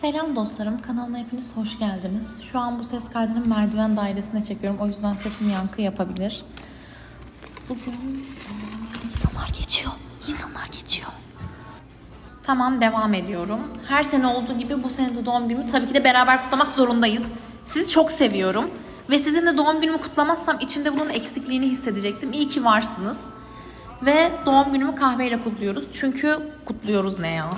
Selam dostlarım, kanalıma hepiniz hoş geldiniz. Şu an bu ses kaydının merdiven dairesine çekiyorum. O yüzden sesim yankı yapabilir. Bugün geçiyor. İnsanlar geçiyor. Tamam devam ediyorum. Her sene olduğu gibi bu sene de doğum günümü tabii ki de beraber kutlamak zorundayız. Sizi çok seviyorum. Ve sizinle doğum günümü kutlamazsam içimde bunun eksikliğini hissedecektim. İyi ki varsınız. Ve doğum günümü kahveyle kutluyoruz. Çünkü kutluyoruz ne ya?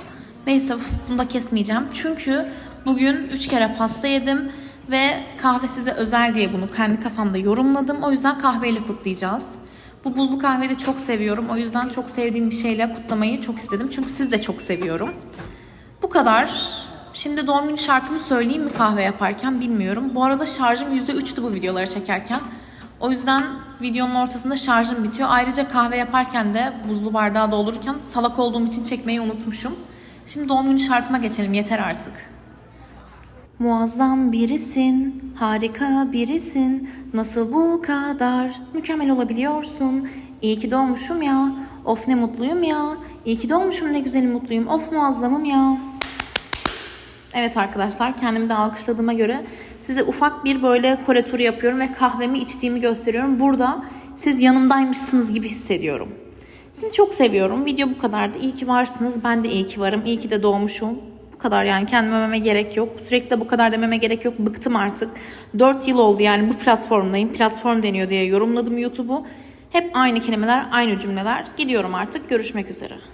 Neyse bunu da kesmeyeceğim. Çünkü bugün 3 kere pasta yedim ve kahve size özel diye bunu kendi kafamda yorumladım. O yüzden kahveyle kutlayacağız. Bu buzlu kahveyi de çok seviyorum. O yüzden çok sevdiğim bir şeyle kutlamayı çok istedim. Çünkü siz de çok seviyorum. Bu kadar. Şimdi doğum günü şarkımı söyleyeyim mi kahve yaparken bilmiyorum. Bu arada şarjım %3'tü bu videoları çekerken. O yüzden videonun ortasında şarjım bitiyor. Ayrıca kahve yaparken de buzlu bardağı doldururken salak olduğum için çekmeyi unutmuşum. Şimdi doğum günü şarkıma geçelim yeter artık. Muazzam birisin, harika birisin. Nasıl bu kadar mükemmel olabiliyorsun? İyi ki doğmuşum ya. Of ne mutluyum ya. İyi ki doğmuşum ne güzel mutluyum. Of muazzamım ya. Evet arkadaşlar kendimi de alkışladığıma göre size ufak bir böyle Kore turu yapıyorum ve kahvemi içtiğimi gösteriyorum. Burada siz yanımdaymışsınız gibi hissediyorum. Sizi çok seviyorum. Video bu kadardı. İyi ki varsınız. Ben de iyi ki varım. İyi ki de doğmuşum. Bu kadar yani kendime övmeme gerek yok. Sürekli de bu kadar dememe gerek yok. Bıktım artık. 4 yıl oldu yani bu platformdayım. Platform deniyor diye yorumladım YouTube'u. Hep aynı kelimeler, aynı cümleler. Gidiyorum artık. Görüşmek üzere.